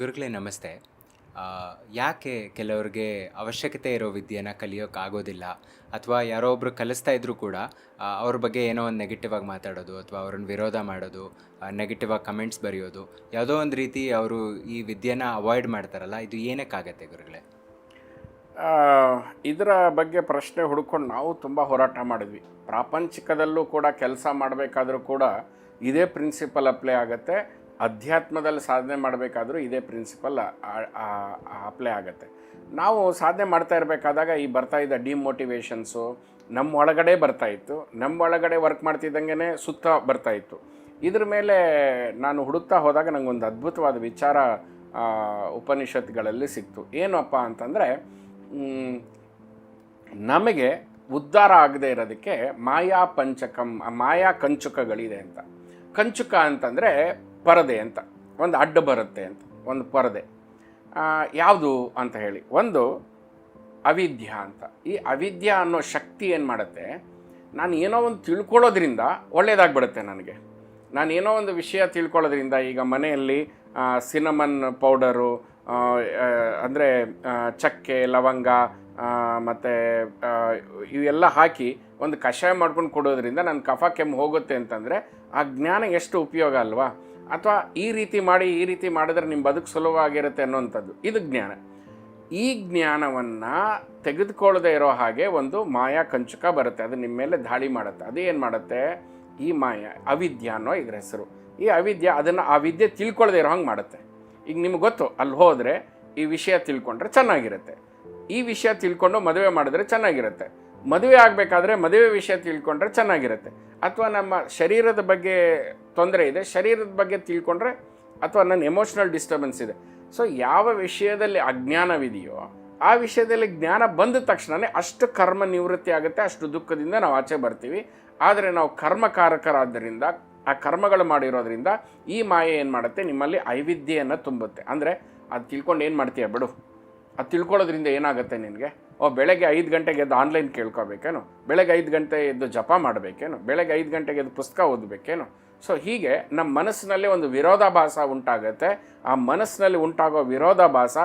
ಗುರುಗಳೇ ನಮಸ್ತೆ. ಯಾಕೆ ಕೆಲವ್ರಿಗೆ ಅವಶ್ಯಕತೆ ಇರೋ ವಿದ್ಯೆನ ಕಲಿಯೋಕ್ಕಾಗೋದಿಲ್ಲ ಅಥವಾ ಯಾರೋ ಒಬ್ರು ಕಲಿಸ್ತಾ ಇದ್ರು ಕೂಡ ಅವ್ರ ಬಗ್ಗೆ ಏನೋ ಒಂದು ನೆಗೆಟಿವ್ ಆಗಿ ಮಾತಾಡೋದು ಅಥವಾ ಅವ್ರನ್ನ ವಿರೋಧ ಮಾಡೋದು ನೆಗೆಟಿವ್ ಆಗಿ ಕಮೆಂಟ್ಸ್ ಬರೆಯೋದು, ಯಾವುದೋ ಒಂದು ರೀತಿ ಅವರು ಈ ವಿದ್ಯೆನ ಅವಾಯ್ಡ್ ಮಾಡ್ತಾರಲ್ಲ, ಇದು ಏನಕ್ಕಾಗತ್ತೆ ಗುರುಗಳೇ? ಇದರ ಬಗ್ಗೆ ಪ್ರಶ್ನೆ ಹುಡ್ಕೊಂಡು ನಾವು ತುಂಬ ಹೋರಾಟ ಮಾಡಿದ್ವಿ. ಪ್ರಾಪಂಚಿಕದಲ್ಲೂ ಕೂಡ ಕೆಲಸ ಮಾಡಬೇಕಾದ್ರೂ ಕೂಡ ಇದೇ ಪ್ರಿನ್ಸಿಪಲ್ ಅಪ್ಲೈ ಆಗುತ್ತೆ. ಅಧ್ಯಾತ್ಮದಲ್ಲಿ ಸಾಧನೆ ಮಾಡಬೇಕಾದ್ರೂ ಇದೇ ಪ್ರಿನ್ಸಿಪಲ್ ಅಪ್ಲೈ ಆಗುತ್ತೆ. ನಾವು ಸಾಧನೆ ಮಾಡ್ತಾ ಇರಬೇಕಾದಾಗ ಈ ಬರ್ತಾ ಇದ್ದ ಡಿಮೋಟಿವೇಶನ್ಸು ನಮ್ಮ ಒಳಗಡೆ ಬರ್ತಾ ಇತ್ತು. ನಮ್ಮ ಒಳಗಡೆ ವರ್ಕ್ ಮಾಡ್ತಿದ್ದಂಗೆ ಸುತ್ತ ಬರ್ತಾ ಇತ್ತು. ಇದ್ರ ಮೇಲೆ ನಾನು ಹುಡುಕ್ತಾ ಹೋದಾಗ ನನಗೊಂದು ಅದ್ಭುತವಾದ ವಿಚಾರ ಉಪನಿಷತ್ಗಳಲ್ಲಿ ಸಿಕ್ತು. ಏನಪ್ಪ ಅಂತಂದರೆ ನಮಗೆ ಉದ್ಧಾರ ಆಗದೆ ಇರೋದಕ್ಕೆ ಮಾಯಾ ಪಂಚಕಂ, ಮಾಯಾ ಕಂಚುಕಗಳಿದೆ ಅಂತ. ಕಂಚುಕ ಅಂತಂದರೆ ಪರದೆ ಅಂತ, ಒಂದು ಅಡ್ಡ ಬರುತ್ತೆ ಅಂತ, ಒಂದು ಪರದೆ. ಯಾವುದು ಅಂತ ಹೇಳಿ, ಒಂದು ಅವಿದ್ಯ ಅಂತ. ಈ ಅವಿದ್ಯ ಅನ್ನೋ ಶಕ್ತಿ ಏನು ಮಾಡುತ್ತೆ, ನಾನು ಏನೋ ಒಂದು ತಿಳ್ಕೊಳ್ಳೋದ್ರಿಂದ ಒಳ್ಳೆಯದಾಗ್ಬಿಡುತ್ತೆ ನನಗೆ. ನಾನು ಏನೋ ಒಂದು ವಿಷಯ ತಿಳ್ಕೊಳ್ಳೋದ್ರಿಂದ, ಈಗ ಮನೆಯಲ್ಲಿ ಸಿನಮನ್ ಪೌಡರು ಅಂದರೆ ಚಕ್ಕೆ, ಲವಂಗ ಮತ್ತು ಇವೆಲ್ಲ ಹಾಕಿ ಒಂದು ಕಷಾಯ ಮಾಡ್ಕೊಂಡು ಕೊಡೋದ್ರಿಂದ ನನ್ನ ಕಫ ಕೆಮ್ಮು ಹೋಗುತ್ತೆ ಅಂತಂದರೆ, ಆ ಜ್ಞಾನ ಎಷ್ಟು ಉಪಯೋಗ ಅಲ್ವಾ? ಅಥವಾ ಈ ರೀತಿ ಮಾಡಿ, ಈ ರೀತಿ ಮಾಡಿದ್ರೆ ನಿಮ್ಮ ಬದುಕು ಸುಲಭವಾಗಿರುತ್ತೆ ಅನ್ನೋವಂಥದ್ದು. ಇದು ಜ್ಞಾನ. ಈ ಜ್ಞಾನವನ್ನು ತೆಗೆದುಕೊಳ್ಳದೆ ಇರೋ ಹಾಗೆ ಒಂದು ಮಾಯಾ ಕಂಚುಕ ಬರುತ್ತೆ. ಅದು ನಿಮ್ಮ ಮೇಲೆ ದಾಳಿ ಮಾಡುತ್ತೆ. ಅದು ಏನು ಮಾಡುತ್ತೆ? ಈ ಮಾಯ, ಅವಿದ್ಯ ಅನ್ನೋ ಇದ್ರ ಹೆಸರು. ಈ ಅವಿದ್ಯ, ಅದನ್ನು ಆ ವಿದ್ಯೆ ತಿಳ್ಕೊಳ್ಳದೆ ಇರೋ ಹಂಗೆ ಮಾಡುತ್ತೆ. ಈಗ ನಿಮ್ಗೆ ಗೊತ್ತು, ಅಲ್ಲಿ ಹೋದರೆ ಈ ವಿಷಯ ತಿಳ್ಕೊಂಡ್ರೆ ಚೆನ್ನಾಗಿರುತ್ತೆ. ಈ ವಿಷಯ ತಿಳ್ಕೊಂಡು ಮದುವೆ ಮಾಡಿದ್ರೆ ಚೆನ್ನಾಗಿರುತ್ತೆ. ಮದುವೆ ಆಗಬೇಕಾದ್ರೆ ಮದುವೆ ವಿಷಯ ತಿಳ್ಕೊಂಡ್ರೆ ಚೆನ್ನಾಗಿರುತ್ತೆ. ಅಥವಾ ನಮ್ಮ ಶರೀರದ ಬಗ್ಗೆ ತೊಂದರೆ ಇದೆ, ಶರೀರದ ಬಗ್ಗೆ ತಿಳ್ಕೊಂಡ್ರೆ ಅಥವಾ ನನ್ನ ಎಮೋಷ್ನಲ್ ಡಿಸ್ಟರ್ಬೆನ್ಸ್ ಇದೆ. ಸೊ ಯಾವ ವಿಷಯದಲ್ಲಿ ಅಜ್ಞಾನವಿದೆಯೋ, ಆ ವಿಷಯದಲ್ಲಿ ಜ್ಞಾನ ಬಂದ ತಕ್ಷಣವೇ ಅಷ್ಟು ಕರ್ಮ ನಿವೃತ್ತಿ ಆಗುತ್ತೆ, ಅಷ್ಟು ದುಃಖದಿಂದ ನಾವು ಆಚೆ ಬರ್ತೀವಿ. ಆದರೆ ನಾವು ಕರ್ಮಕಾರಕರಾದ್ದರಿಂದ, ಆ ಕರ್ಮಗಳು ಮಾಡಿರೋದ್ರಿಂದ ಈ ಮಾಯೆ ಏನು ಮಾಡುತ್ತೆ, ನಿಮ್ಮಲ್ಲಿ ಐವಿಧ್ಯೆಯನ್ನು ತುಂಬುತ್ತೆ. ಅಂದರೆ ಅದು ತಿಳ್ಕೊಂಡು ಏನು ಮಾಡ್ತೀಯ ಬಿಡು? ಅದು ತಿಳ್ಕೊಳ್ಳೋದ್ರಿಂದ ಏನಾಗುತ್ತೆ ನಿನಗೆ? ಓ, ಬೆಳಗ್ಗೆ ಐದು ಗಂಟೆಗೆ ಎದ್ದು ಆನ್ಲೈನ್ ಕೇಳ್ಕೋಬೇಕೇನು ಬೆಳಗ್ಗೆ ಐದು ಗಂಟೆ ಎದ್ದು ಜಪ ಮಾಡಬೇಕೇನು? ಬೆಳಗ್ಗೆ ಐದು ಗಂಟೆಗೆ ಎದ್ದು ಪುಸ್ತಕ ಓದಬೇಕೇನು? ಸೊ ಹೀಗೆ ನಮ್ಮ ಮನಸ್ಸಿನಲ್ಲಿ ಒಂದು ವಿರೋಧಾಭಾಸ ಉಂಟಾಗುತ್ತೆ. ಆ ಮನಸ್ಸಿನಲ್ಲಿ ಉಂಟಾಗೋ ವಿರೋಧಾಭಾಸ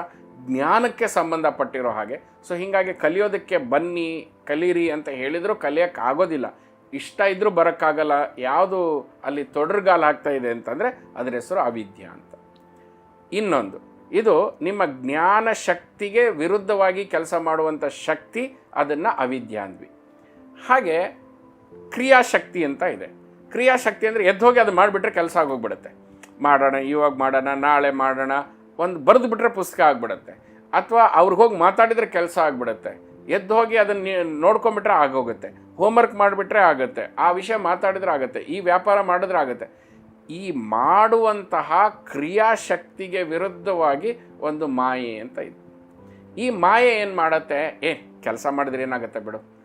ಜ್ಞಾನಕ್ಕೆ ಸಂಬಂಧಪಟ್ಟಿರೋ ಹಾಗೆ. ಸೊ ಹೀಗಾಗಿ ಕಲಿಯೋದಕ್ಕೆ ಬನ್ನಿ, ಕಲೀರಿ ಅಂತ ಹೇಳಿದರೂ ಕಲಿಯೋಕ್ಕೆ ಆಗೋದಿಲ್ಲ ಇಷ್ಟ ಇದ್ದರೂ ಬರೋಕ್ಕಾಗಲ್ಲ. ಯಾವುದು ಅಲ್ಲಿ ತೊಡರ್ಗಾಲ ಆಗ್ತಾ ಇದೆ ಅಂತಂದರೆ, ಅದರ ಹೆಸರು ಅವಿದ್ಯಾ ಅಂತ. ಇನ್ನೊಂದು. ಇದು ನಿಮ್ಮ ಜ್ಞಾನ ಶಕ್ತಿಗೆ ವಿರುದ್ಧವಾಗಿ ಕೆಲಸ ಮಾಡುವಂಥ ಶಕ್ತಿ, ಅದನ್ನು ಅವಿದ್ಯ ಅಂದ್ವಿ ಹಾಗೆ ಕ್ರಿಯಾಶಕ್ತಿ ಅಂತ ಇದೆ. ಕ್ರಿಯಾಶಕ್ತಿ ಅಂದರೆ ಎದ್ದು ಹೋಗಿ ಅದು ಮಾಡಿಬಿಟ್ರೆ ಕೆಲಸ ಆಗೋಗ್ಬಿಡುತ್ತೆ. ಮಾಡೋಣ, ಇವಾಗ ಮಾಡೋಣ, ನಾಳೆ ಮಾಡೋಣ, ಒಂದು ಬರೆದು ಬಿಟ್ರೆ ಪುಸ್ತಕ ಆಗಿಬಿಡುತ್ತೆ. ಅಥವಾ ಅವ್ರಿಗೆ ಹೋಗಿ ಮಾತಾಡಿದ್ರೆ ಕೆಲಸ ಆಗಿಬಿಡುತ್ತೆ. ಎದ್ದು ಹೋಗಿ ಅದನ್ನು ನೋಡ್ಕೊಂಬಿಟ್ರೆ ಆಗೋಗುತ್ತೆ. ಹೋಮ್ವರ್ಕ್ ಮಾಡಿಬಿಟ್ರೆ ಆಗುತ್ತೆ. ಆ ವಿಷಯ ಮಾತಾಡಿದ್ರೆ ಆಗುತ್ತೆ. ಈ ವ್ಯಾಪಾರ ಮಾಡಿದ್ರೆ ಆಗುತ್ತೆ. ಈ ಮಾಡುವಂತಹ ಕ್ರಿಯಾಶಕ್ತಿಗೆ ವಿರುದ್ಧವಾಗಿ ಒಂದು ಮಾಯೆ ಅಂತ ಇದೆ. ಈ ಮಾಯೆ ಏನು ಮಾಡತ್ತೆ? ಏ, ಕೆಲಸ ಮಾಡಿದ್ರೆ ಏನಾಗುತ್ತೆ ಬಿಡು.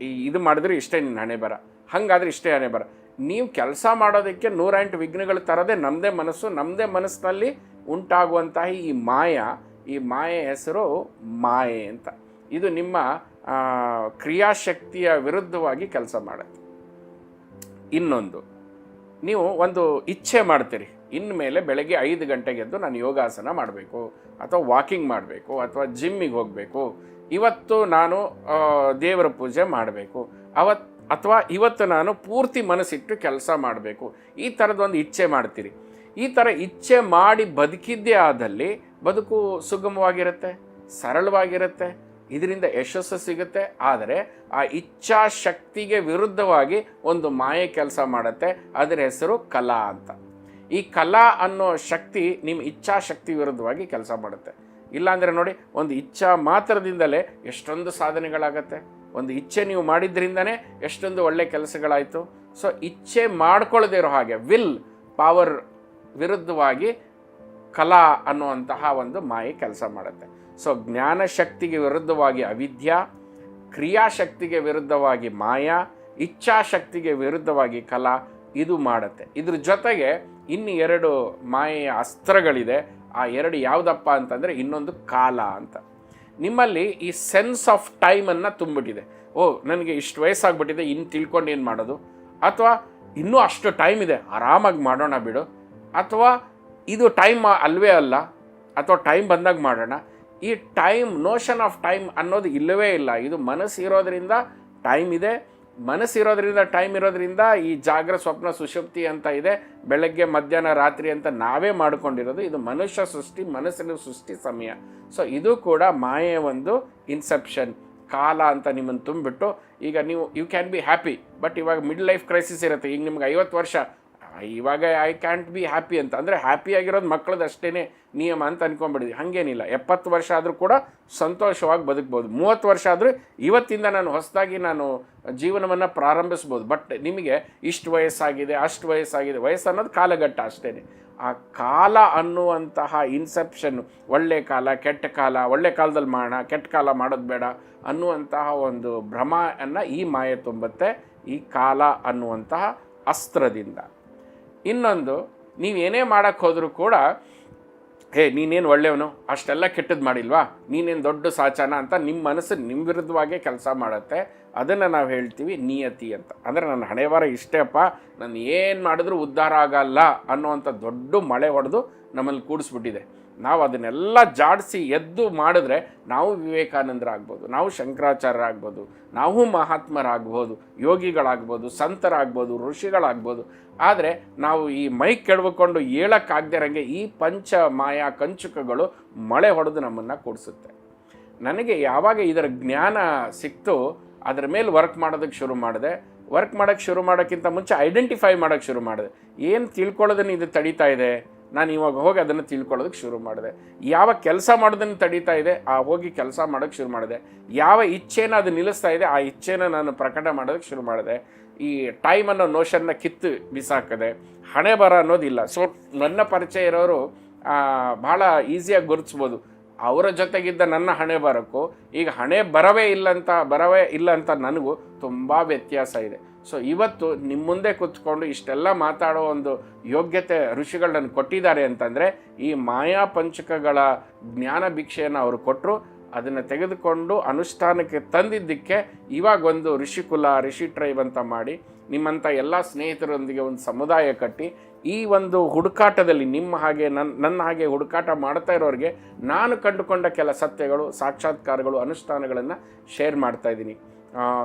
ಈ ಇದು ಮಾಡಿದ್ರೆ ಇಷ್ಟೇ ನಿನ್ನ ಹಣೆ ಬರ. ಹಾಗಾದ್ರೆ ಇಷ್ಟೇ ಹಣೆ ಬರ. ನೀವು ಕೆಲಸ ಮಾಡೋದಕ್ಕೆ ನೂರೆಂಟು ವಿಘ್ನಗಳು ತರದೆ ನಮ್ಮದೇ ಮನಸ್ಸು ನಮ್ಮದೇ ಮನಸ್ಸಿನಲ್ಲಿ ಉಂಟಾಗುವಂತಹ ಈ ಮಾಯ, ಈ ಮಾಯೆ ಹೆಸರು ಮಾಯೆ ಅಂತ. ಇದು ನಿಮ್ಮ ಕ್ರಿಯಾಶಕ್ತಿಯ ವಿರುದ್ಧವಾಗಿ ಕೆಲಸ ಮಾಡುತ್ತೆ. ಇನ್ನೊಂದು. ನೀವು ಒಂದು ಇಚ್ಛೆ ಮಾಡ್ತೀರಿ. ಇನ್ಮೇಲೆ ಬೆಳಗ್ಗೆ ಐದು ಗಂಟೆಗೆ ಎದ್ದು ನಾನು ಯೋಗಾಸನ ಮಾಡಬೇಕು, ಅಥವಾ ವಾಕಿಂಗ್ ಮಾಡಬೇಕು, ಅಥವಾ ಜಿಮ್ಮಿಗೆ ಹೋಗಬೇಕು. ಇವತ್ತು ನಾನು ದೇವರ ಪೂಜೆ ಮಾಡಬೇಕು. ಅವತ್, ಅಥವಾ ಇವತ್ತು ನಾನು ಪೂರ್ತಿ ಮನಸ್ಸಿಟ್ಟು ಕೆಲಸ ಮಾಡಬೇಕು. ಈ ಥರದೊಂದು ಇಚ್ಛೆ ಮಾಡ್ತೀರಿ. ಈ ಥರ ಇಚ್ಛೆ ಮಾಡಿ ಬದುಕಿದ್ದೇ ಆದಲ್ಲಿ ಬದುಕು ಸುಗಮವಾಗಿರುತ್ತೆ, ಸರಳವಾಗಿರುತ್ತೆ ಇದರಿಂದ ಯಶಸ್ಸು ಸಿಗುತ್ತೆ. ಆದರೆ ಆ ಇಚ್ಛಾಶಕ್ತಿಗೆ ವಿರುದ್ಧವಾಗಿ ಒಂದು ಮಾಯೆ ಕೆಲಸ ಮಾಡುತ್ತೆ. ಅದರ ಹೆಸರು ಕಲಾ ಅಂತ. ಈ ಕಲಾ ಅನ್ನೋ ಶಕ್ತಿ ನಿಮ್ಮ ಇಚ್ಛಾಶಕ್ತಿ ವಿರುದ್ಧವಾಗಿ ಕೆಲಸ ಮಾಡುತ್ತೆ. ಇಲ್ಲಾಂದರೆ ನೋಡಿ, ಒಂದು ಇಚ್ಛಾ ಮಾತ್ರದಿಂದಲೇ ಎಷ್ಟೊಂದು ಸಾಧನೆಗಳಾಗತ್ತೆ. ಒಂದು ಇಚ್ಛೆ ನೀವು ಮಾಡಿದ್ರಿಂದನೇ ಎಷ್ಟೊಂದು ಒಳ್ಳೆ ಕೆಲಸಗಳಾಯಿತು. ಸೊ ಇಚ್ಛೆ ಮಾಡ್ಕೊಳ್ಳದೇ ಇರೋ ಹಾಗೆ ವಿಲ್ ಪವರ್ ವಿರುದ್ಧವಾಗಿ ಕಲಾ ಅನ್ನುವಂತಹ ಒಂದು ಮಾಯೆ ಕೆಲಸ ಮಾಡುತ್ತೆ. ಸೊ ಜ್ಞಾನ ಶಕ್ತಿಗೆ ವಿರುದ್ಧವಾಗಿ ಅವಿದ್ಯ, ಕ್ರಿಯಾಶಕ್ತಿಗೆ ವಿರುದ್ಧವಾಗಿ ಮಾಯಾ, ಇಚ್ಛಾಶಕ್ತಿಗೆ ವಿರುದ್ಧವಾಗಿ ಕಲಾ ಇದು ಮಾಡುತ್ತೆ. ಇದ್ರ ಜೊತೆಗೆ ಇನ್ನು ಎರಡು ಮಾಯೆಯ ಅಸ್ತ್ರಗಳಿದೆ. ಆ ಎರಡು ಯಾವುದಪ್ಪ ಅಂತಂದರೆ ಇನ್ನೊಂದು ಕಾಲ ಅಂತ. ನಿಮ್ಮಲ್ಲಿ ಈ ಸೆನ್ಸ್ ಆಫ್ ಟೈಮನ್ನು ತುಂಬಿಟ್ಟಿದೆ ಓ, ನನಗೆ ಇಷ್ಟು ವಯಸ್ಸಾಗ್ಬಿಟ್ಟಿದೆ ಇನ್ನು ತಿಳ್ಕೊಂಡು ಏನು ಮಾಡೋದು? ಅಥವಾ ಇನ್ನೂ ಅಷ್ಟು ಟೈಮ್ ಇದೆ, ಆರಾಮಾಗಿ ಮಾಡೋಣ ಬಿಡು. ಅಥವಾ ಇದು ಟೈಮ್ ಅಲ್ವೇ ಅಲ್ಲ, ಅಥವಾ ಟೈಮ್ ಬಂದಾಗ ಮಾಡೋಣ. ಈ ಟೈಮ್ ನೋಷನ್ ಆಫ್ ಟೈಮ್ ಅನ್ನೋದು ಇಲ್ಲವೇ ಇಲ್ಲ. ಇದು ಮನಸ್ಸು ಇರೋದ್ರಿಂದ ಟೈಮ್ ಇದೆ. ಮನಸ್ಸಿರೋದ್ರಿಂದ ಟೈಮ್ ಇರೋದ್ರಿಂದ ಈ ಜಾಗ್ರ ಸ್ವಪ್ನ ಸುಷುಪ್ತಿ ಅಂತ ಇದೆ. ಬೆಳಗ್ಗೆ, ಮಧ್ಯಾಹ್ನ, ರಾತ್ರಿ ಅಂತ ನಾವೇ ಮಾಡ್ಕೊಂಡಿರೋದು. ಇದು ಮನುಷ್ಯ ಸೃಷ್ಟಿ, ಮನಸ್ಸಿನ ಸೃಷ್ಟಿ ಸಮಯ. ಸೊ ಇದು ಕೂಡ ಮಾಯೆಯ ಒಂದು ಇನ್ಸೆಪ್ಷನ್ ಕಾಲ ಅಂತ ನಿಮ್ಮನ್ನು ತುಂಬಿಬಿಟ್ಟು, ಈಗ ನೀವು you can be happy but ಇವಾಗ ಮಿಡ್ ಲೈಫ್ ಕ್ರೈಸಿಸ್ ಇರುತ್ತೆ. ಈಗ ನಿಮ್ಗೆ ಐವತ್ತು ವರ್ಷ ಇವಾಗ ಐ ಕ್ಯಾಂಟ್ ಬಿ ಹ್ಯಾಪಿ ಅಂತ. ಅಂದರೆ ಹ್ಯಾಪಿಯಾಗಿರೋದು ಮಕ್ಕಳದ್ದು ಅಷ್ಟೇ ನಿಯಮ ಅಂತ ಅನ್ಕೊಂಡ್ಬಿಡಿದ್ವಿ. ಹಾಗೇನಿಲ್ಲ. ಎಪ್ಪತ್ತು ವರ್ಷ ಆದರೂ ಕೂಡ ಸಂತೋಷವಾಗಿ ಬದುಕ್ಬೋದು. ಮೂವತ್ತು ವರ್ಷ ಆದರೂ ಇವತ್ತಿಂದ ನಾನು ಹೊಸದಾಗಿ ನಾನು ಜೀವನವನ್ನು ಪ್ರಾರಂಭಿಸ್ಬೋದು. ಬಟ್ ನಿಮಗೆ ಇಷ್ಟು ವಯಸ್ಸಾಗಿದೆ, ಅಷ್ಟು ವಯಸ್ಸಾಗಿದೆ. ವಯಸ್ಸು ಅನ್ನೋದು ಕಾಲಘಟ್ಟ ಅಷ್ಟೇ ಆ ಕಾಲ ಅನ್ನುವಂತಹ ಇನ್ಸೆಪ್ಷನ್ ಒಳ್ಳೆ ಕಾಲ, ಕೆಟ್ಟ ಕಾಲ, ಒಳ್ಳೆ ಕಾಲದಲ್ಲಿ ಮಾಡೋಣ ಕೆಟ್ಟ ಕಾಲ ಮಾಡೋದು ಬೇಡ ಅನ್ನುವಂತಹ ಒಂದು ಭ್ರಮ ಅನ್ನು ಈ ಮಾಯೆ ತುಂಬುತ್ತೆ. ಈ ಕಾಲ ಅನ್ನುವಂತಹ ಅಸ್ತ್ರದಿಂದ. ಇನ್ನೊಂದು, ನೀವು ಏನೇ ಮಾಡೋಕ್ಕೆ ಹೋದರೂ ಕೂಡ, ಹೇ, ನೀನೇನು ಒಳ್ಳೆಯವನು? ಅಷ್ಟೆಲ್ಲ ಕೆಟ್ಟದ್ದು ಮಾಡಿಲ್ವಾ? ನೀನೇನು ದೊಡ್ಡ ಸಾಚಾನ? ಅಂತ ನಿಮ್ಮ ಮನಸ್ಸು ನಿಮ್ಮ ವಿರುದ್ಧವಾಗೇ ಕೆಲಸ ಮಾಡುತ್ತೆ. ಅದನ್ನು ನಾವು ಹೇಳ್ತೀವಿ ನಿಯತಿ ಅಂತ. ಅಂದರೆ ನನ್ನ ಹಣೆ ವಾರ ಇಷ್ಟೇಪ್ಪ ನಾನು ಏನು ಮಾಡಿದ್ರೂ ಉದ್ಧಾರ ಆಗಲ್ಲ ಅನ್ನೋವಂಥ ದೊಡ್ಡ ಮಳೆ ಹೊಡೆದು ನಮ್ಮಲ್ಲಿ ಕೂಡಿಸ್ಬಿಟ್ಟಿದೆ. ನಾವು ಅದನ್ನೆಲ್ಲ ಜಾಡಿಸಿ ಎದ್ದು ಮಾಡಿದ್ರೆ ನಾವು ವಿವೇಕಾನಂದರಾಗ್ಬೋದು, ನಾವು ಶಂಕರಾಚಾರ್ಯರಾಗ್ಬೋದು, ನಾವು ಮಹಾತ್ಮರಾಗ್ಬೋದು, ಯೋಗಿಗಳಾಗ್ಬೋದು, ಸಂತರಾಗ್ಬೋದು, ಋಷಿಗಳಾಗ್ಬೋದು. ಆದರೆ ನಾವು ಈ ಮೈ ಕೆಡವಿಕೊಂಡು ಹೇಳೋಕ್ಕಾಗ್ದಿರಂಗೆ ಈ ಪಂಚ ಮಾಯಾ ಕಂಚುಕಗಳು ಮಳೆ ಹೊಡೆದು ನಮ್ಮನ್ನು ಕೂಡಿಸುತ್ತೆ. ನನಗೆ ಯಾವಾಗ ಇದರ ಜ್ಞಾನ ಸಿಕ್ತು ಅದರ ಮೇಲೆ ವರ್ಕ್ ಮಾಡೋದಕ್ಕೆ ಶುರು ಮಾಡಿದೆ. ವರ್ಕ್ ಮಾಡೋಕ್ಕೆ ಶುರು ಮಾಡೋಕ್ಕಿಂತ ಮುಂಚೆ ಐಡೆಂಟಿಫೈ ಮಾಡೋಕ್ಕೆ ಶುರು ಮಾಡಿದೆ. ಏನು ತಿಳ್ಕೊಳ್ಳೋದನ್ನು ಇದು ತಡೀತಾ ಇದೆ? ನಾನು ಇವಾಗ ಹೋಗಿ ಅದನ್ನು ತಿಳ್ಕೊಳ್ಳೋದಕ್ಕೆ ಶುರು ಮಾಡಿದೆ. ಯಾವ ಕೆಲಸ ಮಾಡೋದನ್ನು ತಡೀತಾ ಇದೆ, ಆ ಹೋಗಿ ಕೆಲಸ ಮಾಡೋಕ್ಕೆ ಶುರು ಮಾಡಿದೆ. ಯಾವ ಇಚ್ಛೆನ ಅದು ನಿಲ್ಲಿಸ್ತಾ ಇದೆ, ಆ ಇಚ್ಛೆನ ನಾನು ಪ್ರಕಟ ಮಾಡೋದಕ್ಕೆ ಶುರು ಮಾಡಿದೆ. ಈ ಟೈಮ್ ಅನ್ನೋ ನೋಷನ್ನ ಕಿತ್ತು ಬಿಸಾಕದೆ, ಹಣೆ ಬರ ಅನ್ನೋದಿಲ್ಲ. ಸೊ ನನ್ನ ಪರಿಚಯ ಇರೋರು ಭಾಳ ಈಸಿಯಾಗಿ ಗುರುತಿಸ್ಬೋದು. ಅವರ ಜೊತೆಗಿದ್ದ ನನ್ನ ಹಣೆ ಬರಕ್ಕೂ, ಈಗ ಹಣೆ ಬರವೇ ಇಲ್ಲ ಅಂತ, ಬರವೇ ಇಲ್ಲ ಅಂತ ನನಗೂ ತುಂಬ ವ್ಯತ್ಯಾಸ ಇದೆ. ಸೊ ಇವತ್ತು ನಿಮ್ಮ ಮುಂದೆ ಕೂತ್ಕೊಂಡು ಇಷ್ಟೆಲ್ಲ ಮಾತಾಡೋ ಒಂದು ಯೋಗ್ಯತೆ ಋಷಿಗಳನ್ನು ಕೊಟ್ಟಿದ್ದಾರೆ ಅಂತಂದರೆ, ಈ ಮಾಯಾ ಪಂಚಕಗಳ ಜ್ಞಾನ ಭಿಕ್ಷೆಯನ್ನು ಅವರು ಕೊಟ್ಟರು ಅದನ್ನು ತೆಗೆದುಕೊಂಡು ಅನುಷ್ಠಾನಕ್ಕೆ ತಂದಿದ್ದಕ್ಕೆ ಇವಾಗ ಒಂದು ಋಷಿಕುಲ, ಋಷಿ ಟ್ರೈಬ್ ಅಂತ ಮಾಡಿ ನಿಮ್ಮಂಥ ಎಲ್ಲ ಸ್ನೇಹಿತರೊಂದಿಗೆ ಒಂದು ಸಮುದಾಯ ಕಟ್ಟಿ, ಈ ಒಂದು ಹುಡುಕಾಟದಲ್ಲಿ ನಿಮ್ಮ ಹಾಗೆ ನನ್ನ ನನ್ನ ಹಾಗೆ ಹುಡುಕಾಟ ಮಾಡ್ತಾ ಇರೋರಿಗೆ ನಾನು ಕಂಡುಕೊಂಡ ಕೆಲ ಸತ್ಯಗಳು, ಸಾಕ್ಷಾತ್ಕಾರಗಳು, ಅನುಷ್ಠಾನಗಳನ್ನು ಶೇರ್ ಮಾಡ್ತಾ ಇದ್ದೀನಿ.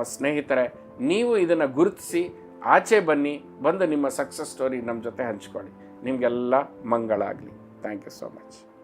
ಸ್ನೇಹಿತರೆ, ನೀವು ಇದನ್ನು ಗುರುತಿಸಿ, ಆಚೆ ಬನ್ನಿ, ಬಂದು ನಿಮ್ಮ ಸಕ್ಸಸ್ ಸ್ಟೋರಿ ನಮ್ಮ ಜೊತೆ ಹಂಚ್ಕೊಳ್ಳಿ. ನಿಮಗೆಲ್ಲ ಮಂಗಳಾಗಲಿ. Thank you so much